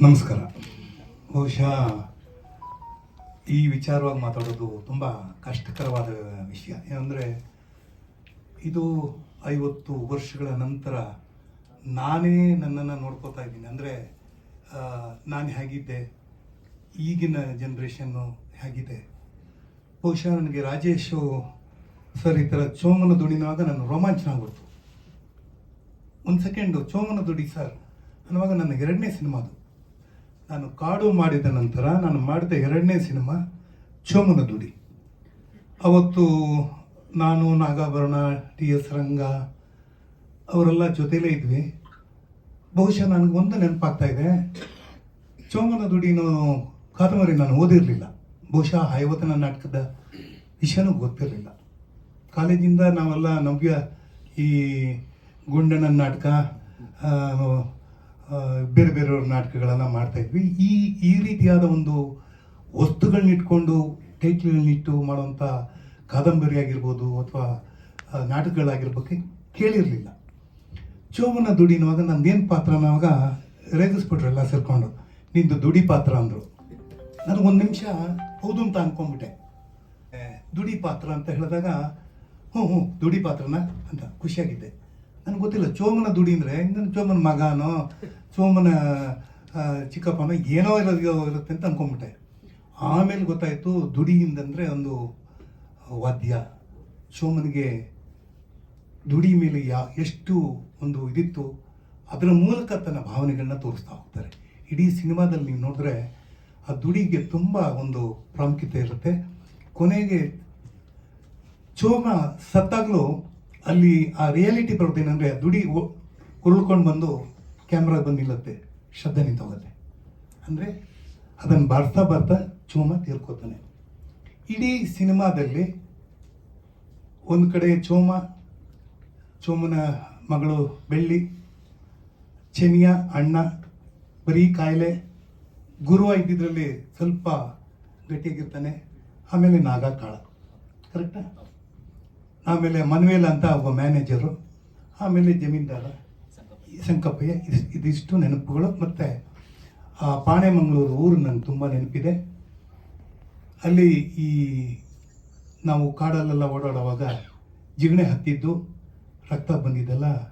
ನಮಸ್ಕಾರ. ಬಹುಶಃ ಈ ವಿಚಾರವಾಗಿ ಮಾತಾಡೋದು ತುಂಬ ಕಷ್ಟಕರವಾದ ವಿಷಯ. ಏನಂದರೆ, ಇದು ಐವತ್ತು ವರ್ಷಗಳ ನಂತರ ನಾನೇ ನನ್ನನ್ನು ನೋಡ್ಕೋತಾ ಇದ್ದೀನಿ. ಅಂದರೆ ನಾನು ಹೇಗಿದ್ದೆ, ಈಗಿನ ಜನ್ರೇಷನ್ನು ಹೇಗಿದೆ. ಬಹುಶಃ ನನಗೆ ರಾಜೇಶು ಸರ್ ಈ ಥರ ಚೋಮನ ದುಡಿನಾಗ ನಾನು ರೋಮಾಂಚನ ಆಗ್ಬಿಡ್ತು. ಒಂದು ಸೆಕೆಂಡು ಚೋಮನ ದುಡಿ ಸರ್ ಅನ್ನುವಾಗ ನನ್ನ ಎರಡನೇ ಸಿನಿಮಾದು. ನಾನು ಕಾಡು ಮಾಡಿದ ನಂತರ ನಾನು ಮಾಡಿದ ಎರಡನೇ ಸಿನಿಮಾ ಚೋಮನ ದುಡಿ. ಅವತ್ತು ನಾನು, ನಾಗಾಭರಣ, ಟಿ ಎಸ್ ರಂಗ ಅವರೆಲ್ಲ ಜೊತೆಲೇ ಇದ್ವಿ. ಬಹುಶಃ ನನಗೆ ಒಂದು ನೆನಪಾಗ್ತಾ ಇದೆ, ಚೋಮನ ದುಡಿನೋ ಕಾದಂಬರಿ ನಾನು ಓದಿರಲಿಲ್ಲ. ಬಹುಶಃ ಐವತ್ತನ ನಾಟಕದ ವಿಷಯನೂ ಗೊತ್ತಿರಲಿಲ್ಲ. ಕಾಲೇಜಿಂದ ನಾವೆಲ್ಲ ನವ್ಯ ಈ ಗುಂಡನ ನಾಟಕ ಬೇರೆ ಬೇರೆಯವ್ರ ನಾಟಕಗಳನ್ನು ಮಾಡ್ತಾಯಿದ್ವಿ ಈ ಈ ರೀತಿಯಾದ ಒಂದು ವಸ್ತುಗಳನ್ನ ಇಟ್ಕೊಂಡು ಟೈಟ್ಲ್ಗಳನ್ನಿಟ್ಟು ಮಾಡುವಂಥ ಕಾದಂಬರಿ ಆಗಿರ್ಬೋದು ಅಥವಾ ನಾಟಕಗಳಾಗಿರ್ಬೇಕು ಕೇಳಿರಲಿಲ್ಲ. ಚೋಮನ ದುಡಿನುವಾಗ ನಂದೇನು ಪಾತ್ರ ಅನ್ನೋವಾಗ ರೇಗಿಸ್ಬಿಟ್ರು ಎಲ್ಲ ಸೇರ್ಕೊಂಡು ನಿಂದು ದುಡಿ ಪಾತ್ರ ಅಂದರು. ನನಗೊಂದು ನಿಮಿಷ ಹೌದು ಅಂತ ಅನ್ಕೊಂಡ್ಬಿಟ್ಟೆ. ಏ, ದುಡಿ ಪಾತ್ರ ಅಂತ ಹೇಳಿದಾಗ ಹ್ಞೂ ಹ್ಞೂ ದುಡಿ ಪಾತ್ರನ ಅಂತ ಖುಷಿಯಾಗಿದ್ದೆ. ನನಗೆ ಗೊತ್ತಿಲ್ಲ, ಚೋಮನ ದುಡಿ ಅಂದರೆ ನನ್ನ ಚೋಮನ ಮಗನೋ, ಚೋಮನ ಚಿಕ್ಕಪ್ಪನೋ ಏನೋ ಇರೋದು ಇರುತ್ತೆ ಅಂತ ಅನ್ಕೊಂಬಿಟ್ಟೆ. ಆಮೇಲೆ ಗೊತ್ತಾಯಿತು ದುಡಿಯಿಂದಂದರೆ ಒಂದು ವಾದ್ಯ. ಚೋಮನಿಗೆ ದುಡಿ ಮೇಲೆ ಯಾ, ಎಷ್ಟು ಒಂದು ಇದಿತ್ತು, ಅದರ ಮೂಲಕ ತನ್ನ ಭಾವನೆಗಳನ್ನ ತೋರಿಸ್ತಾ ಹೋಗ್ತಾರೆ. ಇಡೀ ಸಿನಿಮಾದಲ್ಲಿ ನೀವು ನೋಡಿದ್ರೆ ಆ ದುಡಿಗೆ ತುಂಬ ಒಂದು ಪ್ರಾಮುಖ್ಯತೆ ಇರುತ್ತೆ. ಕೊನೆಗೆ ಚೋಮ ಸತ್ತಾಗಲೂ ಅಲ್ಲಿ ಆ ರಿಯಾಲಿಟಿ ಬರೋದೇನೆಂದರೆ ದುಡಿ ಉರುಳ್ಕೊಂಡು ಬಂದು ಕ್ಯಾಮ್ರಾ ಬಂದು ನಿಲ್ಲುತ್ತೆ, ಶಬ್ದ ನಿಂತೋಗುತ್ತೆ. ಅಂದರೆ ಅದನ್ನು ಬರ್ತಾ ಬರ್ತಾ ಚೋಮ ತೀರ್ಕೋತಾನೆ. ಇಡೀ ಸಿನಿಮಾದಲ್ಲಿ ಒಂದು ಕಡೆ ಚೋಮ ಚೋಮನ ಮಗಳು ಬೆಳ್ಳಿ, ಚೆನಿಯ ಅಣ್ಣ, ಬರೀ ಕಾಯಿಲೆ, ಗುರುವ ಇದ್ದಿದ್ರಲ್ಲಿ ಸ್ವಲ್ಪ ಗಟ್ಟಿಯಾಗಿರ್ತಾನೆ, ಆಮೇಲೆ ನಾಗ ಕಾಳ. ಕರೆಕ್ಟಾ ಆಮೇಲೆ ಮನ್ವೇಲ್ ಅಂತ ಒಬ್ಬ ಮ್ಯಾನೇಜರು, ಆಮೇಲೆ ಜಮೀನ್ದಾರ. ಸಂಕಪ್ಪಯ್ಯ ಇದಿಷ್ಟು ನೆನಪುಗಳು. ಮತ್ತು, ಆ ಪಾಣೆಮಂಗಳೂರು ಊರು ನನಗೆ ತುಂಬ ನೆನಪಿದೆ. ಅಲ್ಲಿ ಈ ನಾವು ಕಾಡಲ್ಲೆಲ್ಲ ಓಡಾಡುವಾಗ ಜಿಗಣೆ ಹತ್ತಿದ್ದು ರಕ್ತ ಬಂದಿದ್ದೆಲ್ಲ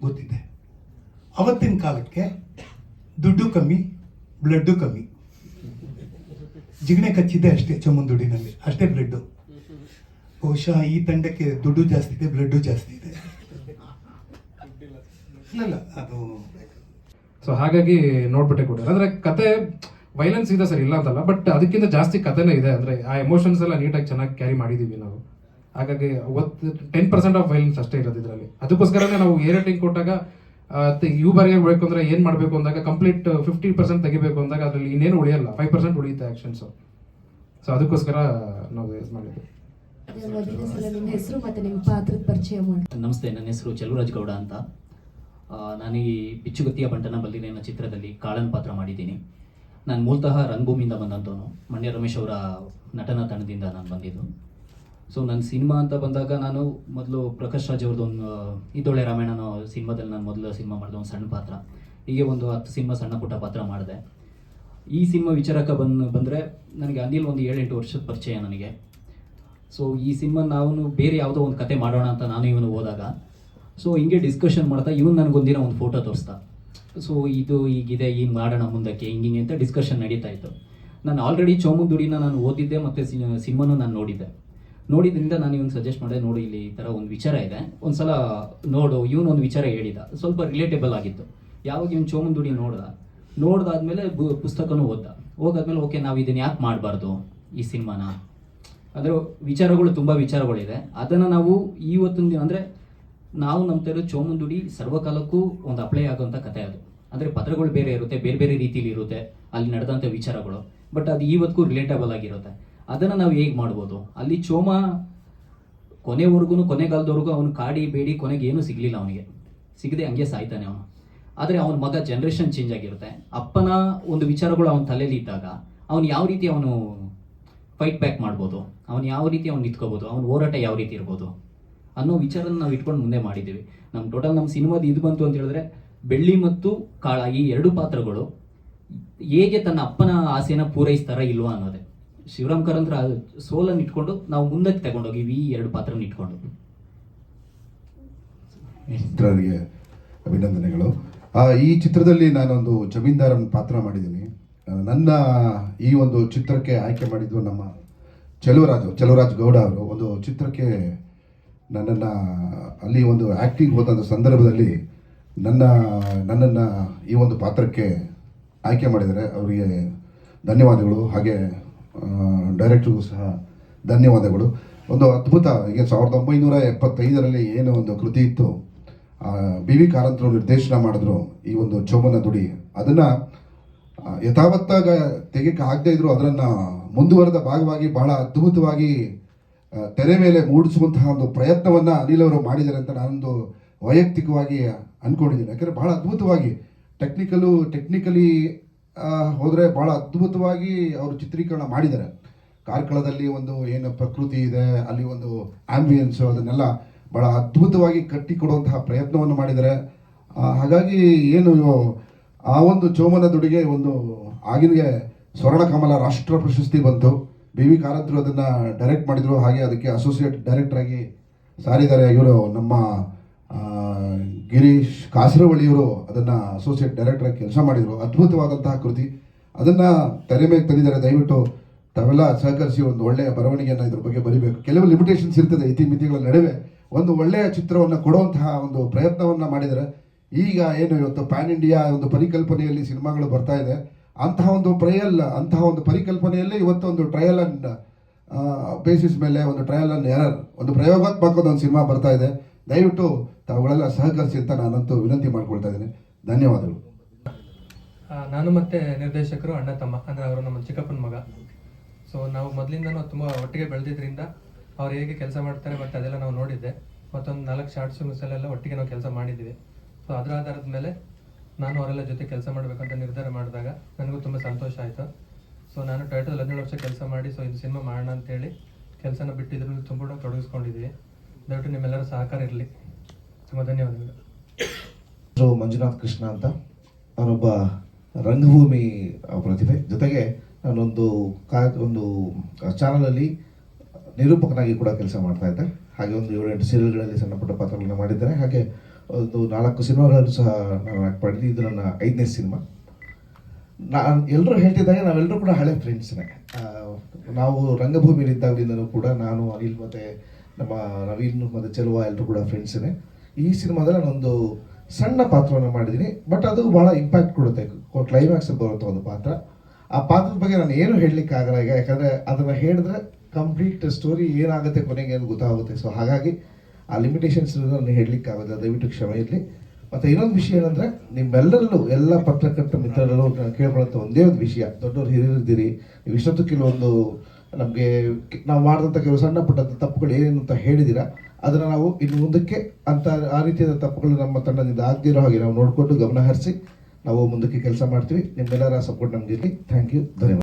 ಗೊತ್ತಿದೆ. ಅವತ್ತಿನ ಕಾಲಕ್ಕೆ ದುಡ್ಡು ಕಮ್ಮಿ, ಬ್ಲಡ್ಡು ಕಮ್ಮಿ. ಜಿಗಣೆ ಕಚ್ಚಿದ್ದೆ ಅಷ್ಟೇ ಚೊಮ್ಮಂದುಡಿನಲ್ಲಿ ಅಷ್ಟೇ ಬ್ಲಡ್ಡು. ಬಹುಶಃ ಈ ತಂಡಕ್ಕೆ ದುಡ್ಡು ಜಾಸ್ತಿ ಇದೆ ಬ್ಲಡ್ಡು ಜಾಸ್ತಿ ಇದೆ. ಇಲ್ಲ. ಇಲ್ಲ ಅದು ಸೊ ಹಾಗಾಗಿ ನೋಡ್ಬಿಟ್ಟೆ ಕೂಡ. ಅಂದ್ರೆ ಕತೆ ವೈಲೆನ್ಸ್ ಇದೆ ಸರ್ ಇಲ್ಲ ಅಂತಲ್ಲ ಬಟ್ ಅದಕ್ಕಿಂತ ಜಾಸ್ತಿ ಕತೆನೇ ಇದೆ. ಅಂದ್ರೆ ಆ ಎಮೋಷನ್ಸ್ ಎಲ್ಲ ನೀಟಾಗಿ ಚೆನ್ನಾಗಿ ಕ್ಯಾರಿ ಮಾಡಿದೀವಿ ನಾವು. ಹಾಗಾಗಿ ಟೆನ್ ಪರ್ಸೆಂಟ್ ಆಫ್ ವೈಲೆನ್ಸ್ ಅಷ್ಟೇ ಇರೋದು ಇದರಲ್ಲಿ. ಅದಕ್ಕೋಸ್ಕರನೇ ನಾವು ಏ ರೇಟಿಂಗ್ ಕೊಟ್ಟಾಗ ಯು ಬರೆಯಬೇಕು ಅಂದ್ರೆ ಏನ್ ಮಾಡಬೇಕು ಅಂದಾಗ ಕಂಪ್ಲೀಟ್ ಫಿಫ್ಟಿ ಪರ್ಸೆಂಟ್ ತೆಗಿಬೇಕು ಅಂದಾಗ ಅದ್ರಲ್ಲಿ ಇನ್ನೇನು ಉಳಿಯಲ್ಲ. ಫೈವ್ ಪರ್ಸೆಂಟ್ ಉಳಿಯುತ್ತೆ ಆಕ್ಷನ್ಸ್ ಸೊ ಅದಕ್ಕೋಸ್ಕರ ನಾವು ಯೂಸ್ ಮಾಡಿದ್ವಿ ಹೆಸರು ಮತ್ತೆ ನಿಮ್ಮ ಪಾತ್ರದ ಪರಿಚಯ ಮಾಡಿ ನಮಸ್ತೆ, ನನ್ನ ಹೆಸರು ಚೆಲುವರಾಜ್ ಗೌಡ ಅಂತ ನಾನು ಈ ಬಿಚ್ಚುಗತ್ತಿಯ ಬಂಟನ ಬಲ್ಲಿನ ಚಿತ್ರದಲ್ಲಿ ಕಾಳನ್ ಪಾತ್ರ ಮಾಡಿದ್ದೀನಿ. ನಾನು ಮೂಲತಃ ರಂಗಭೂಮಿಯಿಂದ ಬಂದಂಥವನು ಮಂಡ್ಯ ರಮೇಶ್ ಅವರ ನಟನ ತಂಡದಿಂದ ನಾನು ಬಂದಿದ್ದು. ಸೊ ನನ್ನ ಸಿನಿಮಾ ಅಂತ ಬಂದಾಗ ನಾನು ಮೊದಲು ಪ್ರಕಾಶ್ ರಾಜ್ ಅವ್ರದ್ದು ಒಂದು ಇದೊಳ್ಳೆ ರಾಮಾಯಣ ಅನ್ನೋ ಸಿನಿಮಾದಲ್ಲಿ ನಾನು ಮೊದಲು ಸಿನಿಮಾ ಮಾಡಿದೆ, ಒಂದು ಸಣ್ಣ ಪಾತ್ರ. ಹೀಗೆ ಒಂದು ಹತ್ತು ಸಿನಿಮಾ ಸಣ್ಣ ಪುಟ್ಟ ಪಾತ್ರ ಮಾಡಿದೆ. ಈ ಸಿನಿಮಾ ವಿಚಾರಕ್ಕೆ ಬಂದು, ಬಂದರೆ ನನಗೆ ಅನಿಲ್ ಒಂದು ಏಳೆಂಟು ವರ್ಷದ ಪರಿಚಯ ನನಗೆ. ಸೊ ಈ ಸಿನಿಮಾ ನಾವು ಬೇರೆ ಯಾವುದೋ ಒಂದು ಕತೆ ಮಾಡೋಣ ಅಂತ ನಾನು ಇವನು ಹೋದಾಗ. ಸೊ ಹಿಂಗೆ ಡಿಸ್ಕಷನ್ ಮಾಡ್ತಾ ಇವನು ನನಗೊಂದಿನ ಒಂದು ಫೋಟೋ ತೋರಿಸ್ತಾ ಸೊ ಇದು ಈಗಿದೆ ಈಗ ಮಾಡೋಣ ಮುಂದಕ್ಕೆ, ಹಿಂಗೆ ಅಂತ ಡಿಸ್ಕಷನ್ ನಡೀತಾ ಇತ್ತು. ನಾನು ಆಲ್ರೆಡಿ ಚೋಮುದುಡಿನ ನಾನು ಓದಿದ್ದೆ ಮತ್ತು ಸಿನಿಮಾನು ನಾನು ನೋಡಿದ್ದೆ. ನೋಡಿದ್ರಿಂದ ನಾನು ಇವನು ಸಜೆಸ್ಟ್ ಮಾಡಿದೆ, ನೋಡಿ ಇಲ್ಲಿ ಈ ಥರ ಒಂದು ವಿಚಾರ ಇದೆ. ಒಂದು ಸಲ ನೋಡು, ಇವನು ಒಂದು ವಿಚಾರ ಹೇಳಿದ. ಸ್ವಲ್ಪ ರಿಲೇಟೇಬಲ್ ಆಗಿತ್ತು. ಯಾವಾಗ ಇವನು ಚೋಮುದುಡಿ ನೋಡ್ದ? ನೋಡ್ದಾದ್ಮೇಲೆ ಪುಸ್ತಕನೂ ಓದ್ದ. ಹೋಗಾದ್ಮೇಲೆ ಓಕೆ, ನಾವು ಇದನ್ನ ಯಾಕೆ ಮಾಡಬಾರ್ದು ಈ ಸಿನಿಮಾನ? ಅದರ ವಿಚಾರಗಳು ತುಂಬ ವಿಚಾರಗಳಿದೆ. ಅದನ್ನು ನಾವು ಇವತ್ತಿನ ದಿನ ಅಂದರೆ ನಾವು ನಂಬ್ತಾ ಚೋಮುಂದುಡಿ ಸರ್ವಕಾಲಕ್ಕೂ ಒಂದು ಅಪ್ಲೈ ಆಗುವಂಥ ಕತೆ ಅದು. ಅಂದರೆ ಪತ್ರಗಳು ಬೇರೆ ಇರುತ್ತೆ, ಬೇರೆ ಬೇರೆ ರೀತಿಯಲ್ಲಿ ಇರುತ್ತೆ, ಅಲ್ಲಿ ನಡೆದಂಥ ವಿಚಾರಗಳು. ಬಟ್ ಅದು ಇವತ್ತಿಗೂ ರಿಲೇಟಬಲ್ ಆಗಿರುತ್ತೆ. ಅದನ್ನು ನಾವು ಹೇಗೆ ಮಾಡ್ಬೋದು? ಅಲ್ಲಿ ಚೋಮ ಕೊನೆವರೆಗೂ, ಕೊನೆಗಾಲದವರೆಗೂ ಅವನು ಕಾಡಿ, ಬೇಡಿ, ಕೊನೆಗೆ ಏನೂ ಸಿಗಲಿಲ್ಲ ಅವನಿಗೆ. ಸಿಗದೆ ಹಂಗೆ ಸಾಯ್ತಾನೆ ಅವನು. ಆದರೆ ಅವನ ಮಗ ಜನ್ರೇಷನ್ ಚೇಂಜ್ ಆಗಿರುತ್ತೆ. ಅಪ್ಪನ ಒಂದು ವಿಚಾರಗಳು ಅವನ ತಲೆಯಲ್ಲಿ ಇದ್ದಾಗ, ಅವನು ಯಾವ ರೀತಿ ಅವನು ಫೈಟ್ ಬ್ಯಾಕ್ ಮಾಡ್ಬೋದು. ಅವನು ಯಾವ ರೀತಿ ಅವ್ನು ನಿಂತ್ಕೋಬೋದು, ಅವ್ನು ಹೋರಾಟ ಯಾವ ರೀತಿ ಇರ್ಬೋದು ಅನ್ನೋ ವಿಚಾರನ ನಾವು ಇಟ್ಕೊಂಡು ಮುಂದೆ ಮಾಡಿದ್ದೀವಿ ನಮ್ಮ ಟೋಟಲ್ ನಮ್ಮ ಸಿನಿಮಾದ ಇದು ಬಂತು ಅಂತ ಹೇಳಿದ್ರೆ, ಬೆಳ್ಳಿ ಮತ್ತು ಕಾಳ ಈ ಎರಡು ಪಾತ್ರಗಳು ಹೇಗೆ ತನ್ನ ಅಪ್ಪನ ಆಸೆನ ಪೂರೈಸ್ತಾರ ಇಲ್ವಾ ಅನ್ನೋದೇ. ಶಿವರಾಮ್ ಕಾರಂತರ ಸೋಲನ್ನು ಇಟ್ಕೊಂಡು ನಾವು ಮುಂದಕ್ಕೆ ತಗೊಂಡೋಗಿವಿ ಈ ಎರಡು ಪಾತ್ರನ ಇಟ್ಕೊಂಡು. ಚಿತ್ರರಿಗೆ ಅಭಿನಂದನೆಗಳು. ಈ ಚಿತ್ರದಲ್ಲಿ ನಾನೊಂದು ಜಮೀನ್ದಾರನ ಪಾತ್ರ ಮಾಡಿದ್ದೀನಿ ನನ್ನ ಈ ಒಂದು ಚಿತ್ರಕ್ಕೆ ಆಯ್ಕೆ ಮಾಡಿದ್ದು ನಮ್ಮ ಚಲುವರಾಜು, ಚಲುವರಾಜ್ ಗೌಡ ಅವರು. ಒಂದು ಚಿತ್ರಕ್ಕೆ ನನ್ನನ್ನು ಅಲ್ಲಿ ಒಂದು ಆ್ಯಕ್ಟಿಂಗ್ ಹೋದಂಥ ಸಂದರ್ಭದಲ್ಲಿ ನನ್ನ, ನನ್ನನ್ನು ಈ ಒಂದು ಪಾತ್ರಕ್ಕೆ ಆಯ್ಕೆ ಮಾಡಿದ್ದಾರೆ ಅವರಿಗೆ ಧನ್ಯವಾದಗಳು. ಹಾಗೆ ಡೈರೆಕ್ಟ್ರಿಗೂ ಸಹ ಧನ್ಯವಾದಗಳು. ಒಂದು ಅದ್ಭುತ, ಈಗ ಸಾವಿರದ ಒಂಬೈನೂರ ಎಪ್ಪತ್ತೈದರಲ್ಲಿ ಏನು ಒಂದು ಕೃತಿ ಇತ್ತು ಬಿ ವಿ ಕಾರಂತರು ನಿರ್ದೇಶನ ಮಾಡಿದ್ರು ಈ ಒಂದು ಚೋಮನ ದುಡಿ. ಅದನ್ನು ಯಥಾವತ್ತಾಗ ತೆಗೆಯಕ್ಕೆ ಆಗದೇ ಇದ್ರು ಅದನ್ನು ಮುಂದುವರೆದ ಭಾಗವಾಗಿ ಬಹಳ ಅದ್ಭುತವಾಗಿ ತೆರೆ ಮೇಲೆ ಮೂಡಿಸುವಂತಹ ಒಂದು ಪ್ರಯತ್ನವನ್ನ ಅನಿಲ್ ಅವರು ಮಾಡಿದ್ದಾರೆ ಅಂತ ನಾನೊಂದು ವೈಯಕ್ತಿಕವಾಗಿ ಅನ್ಕೊಂಡಿದ್ದೀನಿ. ಯಾಕಂದ್ರೆ ಬಹಳ ಅದ್ಭುತವಾಗಿ ಟೆಕ್ನಿಕಲು ಟೆಕ್ನಿಕಲಿ ಹೋದರೆ ಬಹಳ ಅದ್ಭುತವಾಗಿ ಅವರು ಚಿತ್ರೀಕರಣ ಮಾಡಿದ್ದಾರೆ. ಕಾರ್ಕಳದಲ್ಲಿ ಒಂದು ಏನು ಪ್ರಕೃತಿ ಇದೆ, ಅಲ್ಲಿ ಒಂದು ಆಂಬಿಯನ್ಸ್ ಅದನ್ನೆಲ್ಲ ಬಹಳ ಅದ್ಭುತವಾಗಿ ಕಟ್ಟಿಕೊಡುವಂತಹ ಪ್ರಯತ್ನವನ್ನು ಮಾಡಿದ್ದಾರೆ. ಹಾಗಾಗಿ ಏನು ಆ ಒಂದು ಚೋಮನ ದುಡಿಗೆ ಒಂದು ಆಗಿನಿಗೆ ಸ್ವರ್ಣ ಕಮಲ ರಾಷ್ಟ್ರ ಪ್ರಶಸ್ತಿ ಬಂತು. ಬಿ ವಿ ಕಾರಂತರು ಅದನ್ನು ಡೈರೆಕ್ಟ್ ಮಾಡಿದರು. ಹಾಗೆ ಅದಕ್ಕೆ ಅಸೋಸಿಯೇಟ್ ಡೈರೆಕ್ಟರ್ ಆಗಿ ಸಾರಿದ್ದಾರೆ ಇವರು ನಮ್ಮ ಗಿರೀಶ್ ಕಾಸರವಳ್ಳಿಯವರು ಅದನ್ನು ಅಸೋಸಿಯೇಟ್ ಡೈರೆಕ್ಟರ್ ಆಗಿ ಕೆಲಸ ಮಾಡಿದರು. ಅದ್ಭುತವಾದಂತಹ ಕೃತಿ. ಅದನ್ನು ತೆರೆ ಮೇಲೆ ತಂದಿದ್ದಾರೆ. ದಯವಿಟ್ಟು ತಾವೆಲ್ಲ ಸಹಕರಿಸಿ ಒಂದು ಒಳ್ಳೆಯ ಬರವಣಿಗೆಯನ್ನು ಇದ್ರ ಬಗ್ಗೆ ಬರಿಬೇಕು. ಕೆಲವು ಲಿಮಿಟೇಷನ್ಸ್ ಇರ್ತದೆ. ಇತಿಮಿತಿಗಳ ನಡುವೆ ಒಂದು ಒಳ್ಳೆಯ ಚಿತ್ರವನ್ನು ಕೊಡುವಂತಹ ಒಂದು ಪ್ರಯತ್ನವನ್ನು ಮಾಡಿದರೆ ಈಗ ಏನು ಇವತ್ತು ಪ್ಯಾನ್ ಇಂಡಿಯಾ ಒಂದು ಪರಿಕಲ್ಪನೆಯಲ್ಲಿ ಸಿನಿಮಾಗಳು ಬರ್ತಾ ಇದೆ, ಅಂತಹ ಒಂದು ಟ್ರಯಲ್ ಅಂತಹ ಒಂದು ಪರಿಕಲ್ಪನೆಯಲ್ಲಿ ಇವತ್ತು ಒಂದು ಟ್ರಯಲ್ ಅಂಡ್ ಬೇಸಿಸ್ ಮೇಲೆ ಒಂದು ಟ್ರಯಲ್ ಅಂಡ್ ಎರರ್ ಒಂದು ಪ್ರಯೋಗಾತ್ಮಕ ಒಂದು ಸಿನಿಮಾ ಬರ್ತಾ ಇದೆ. ದಯವಿಟ್ಟು ತಾವುಗಳೆಲ್ಲ ಸಹಕರಿಸಿ ಅಂತ ನಾನಂತೂ ವಿನಂತಿ ಮಾಡ್ಕೊಳ್ತಾ ಇದ್ದೇನೆ. ಧನ್ಯವಾದಗಳು. ನಾನು ಮತ್ತೆ ನಿರ್ದೇಶಕರು ಅಣ್ಣ ತಮ್ಮ, ಅಂದರೆ ಅವರು ನಮ್ಮ ಚಿಕ್ಕಪ್ಪನ ಮಗ. ಸೊ ನಾವು ಮೊದಲಿಂದನೂ ತುಂಬ ಒಟ್ಟಿಗೆ ಬೆಳೆದಿದ್ದರಿಂದ ಅವ್ರು ಹೇಗೆ ಕೆಲಸ ಮಾಡ್ತಾರೆ ಮತ್ತು ಅದೆಲ್ಲ ನಾವು ನೋಡಿದ್ದೆ. ಮತ್ತೊಂದು ನಾಲ್ಕು ಶಾರ್ಟ್ಸ್ ಮಿಸಲೆಲ್ಲ ಒಟ್ಟಿಗೆ ನಾವು ಕೆಲಸ ಮಾಡಿದ್ದೀವಿ ಸೊ ಅದರ ಆಧಾರದ ಮೇಲೆ ನಾನು ಅವರೆಲ್ಲ ಜೊತೆ ಕೆಲಸ ಮಾಡಬೇಕಂತ ನಿರ್ಧಾರ ಮಾಡಿದಾಗ ನನಗೂ ತುಂಬ ಸಂತೋಷ ಆಯಿತು. ಸೊ ನಾನು ಟೊಯೋಟೋದಲ್ಲಿ ಹದಿನೇಳು ವರ್ಷ ಕೆಲಸ ಮಾಡಿ ಸೊ ಇದು ಸಿನಿಮಾ ಮಾಡೋಣ ಅಂತೇಳಿ ಕೆಲಸನ ಬಿಟ್ಟಿದ್ರು ತುಂಬ ತೊಡಗಿಸ್ಕೊಂಡಿದ್ದೀವಿ ದಯವಿಟ್ಟು ನಿಮ್ಮೆಲ್ಲರ ಸಹಕಾರ ಇರಲಿ. ತುಂಬ ಧನ್ಯವಾದಗಳು. ಮಂಜುನಾಥ್ ಕೃಷ್ಣ ಅಂತ. ನಾನೊಬ್ಬ ರಂಗಭೂಮಿ ಪ್ರತಿಭೆ. ಜೊತೆಗೆ ನಾನೊಂದು ಕಾ ಒಂದು ಚಾನಲಲ್ಲಿ ನಿರೂಪಕನಾಗಿ ಕೂಡ ಕೆಲಸ ಮಾಡ್ತಾ ಇದ್ದೆ. ಹಾಗೆ ಒಂದು ಏಳೆಂಟು ಸೀರಿಯಲ್ಗಳಲ್ಲಿ ಸಣ್ಣ ಪುಟ್ಟ ಪಾತ್ರಗಳನ್ನ ಮಾಡಿದ್ದಾರೆ. ಹಾಗೆ ಒಂದು ನಾಲ್ಕು ಸಿನಿಮಾಗಳನ್ನು ಸಹ ನಾನು ಇದು ನನ್ನ ಐದನೇ ಸಿನಿಮಾ. ನಾನು ಎಲ್ಲರೂ ಹೇಳ್ತಿದ್ದಾಗ ನಾವೆಲ್ಲರೂ ಕೂಡ ಹಳೆ ಫ್ರೆಂಡ್ಸ್ನೇ ನಾವು ರಂಗಭೂಮಿಯಲ್ಲಿದ್ದಾಗಲಿಂದನೂ ಕೂಡ ನಾನು, ಅನಿಲ್ ಮತ್ತು ನಮ್ಮ ನವೀನ್ ಮತ್ತು ಚೆಲುವ ಎಲ್ಲರೂ ಕೂಡ ಫ್ರೆಂಡ್ಸೇ ಈ ಸಿನಿಮಾದಲ್ಲಿ ನಾನೊಂದು ಸಣ್ಣ ಪಾತ್ರವನ್ನು ಮಾಡಿದ್ದೀನಿ. ಬಟ್ ಅದು ಭಾಳ ಇಂಪ್ಯಾಕ್ಟ್ ಕೊಡುತ್ತೆ. ಕ್ಲೈಮ್ಯಾಕ್ಸ್ ಬರುವಂಥ ಒಂದು ಪಾತ್ರ. ಆ ಪಾತ್ರದ ಬಗ್ಗೆ ನಾನು ಏನು ಹೇಳಲಿಕ್ಕೆ ಆಗಲ್ಲ. ಈಗ ಯಾಕಂದರೆ ಅದನ್ನು ಹೇಳಿದ್ರೆ ಕಂಪ್ಲೀಟ್ ಸ್ಟೋರಿ ಏನಾಗುತ್ತೆ ಕೊನೆಗೆ ಏನು ಗೊತ್ತಾಗುತ್ತೆ. ಸೊ ಹಾಗಾಗಿ ಆ ಲಿಮಿಟೇಷನ್ಸ್ ಇರೋದನ್ನು ಹೇಳಲಿಕ್ಕೆ ಆಗೋದ ದಯವಿಟ್ಟು ಕ್ಷಮೆ ಇರಲಿ. ಮತ್ತು ಇನ್ನೊಂದು ವಿಷಯ ಏನಂದರೆ, ನಿಮ್ಮೆಲ್ಲರಲ್ಲೂ ಎಲ್ಲ ಪತ್ರಕರ್ತ ಮಿತ್ರರಲ್ಲೂ ನಾನು ಕೇಳ್ಕೊಳ್ಳೋಂಥ ಒಂದೇ ಒಂದು ವಿಷಯ. ದೊಡ್ಡವ್ರು ಹಿರಿಯರಿದ್ದೀರಿ, ನೀವು ಇಷ್ಟೊತ್ತು ಕೆಲವೊಂದು ನಮಗೆ ನಾವು ಮಾಡಿದಂಥ ಕೆಲವು ಸಣ್ಣ ಪುಟ್ಟಂಥ ತಪ್ಪುಗಳು ಏನೇನು ಅಂತ ಹೇಳಿದ್ದೀರಾ ಅದನ್ನು ನಾವು ಇನ್ನು ಮುಂದಕ್ಕೆ ಅಂತ ಆ ರೀತಿಯಾದ ತಪ್ಪುಗಳು ನಮ್ಮ ತಂಡದಿಂದ ಆಗದಿರೋ ಹಾಗೆ ನಾವು ನೋಡಿಕೊಂಡು ಗಮನ ಹರಿಸಿ ನಾವು ಮುಂದಕ್ಕೆ ಕೆಲಸ ಮಾಡ್ತೀವಿ. ನಿಮ್ಮೆಲ್ಲರ ಸಪೋರ್ಟ್ ನಮಗಿರಲಿ ಥ್ಯಾಂಕ್ ಯು ಧನ್ಯವಾದ.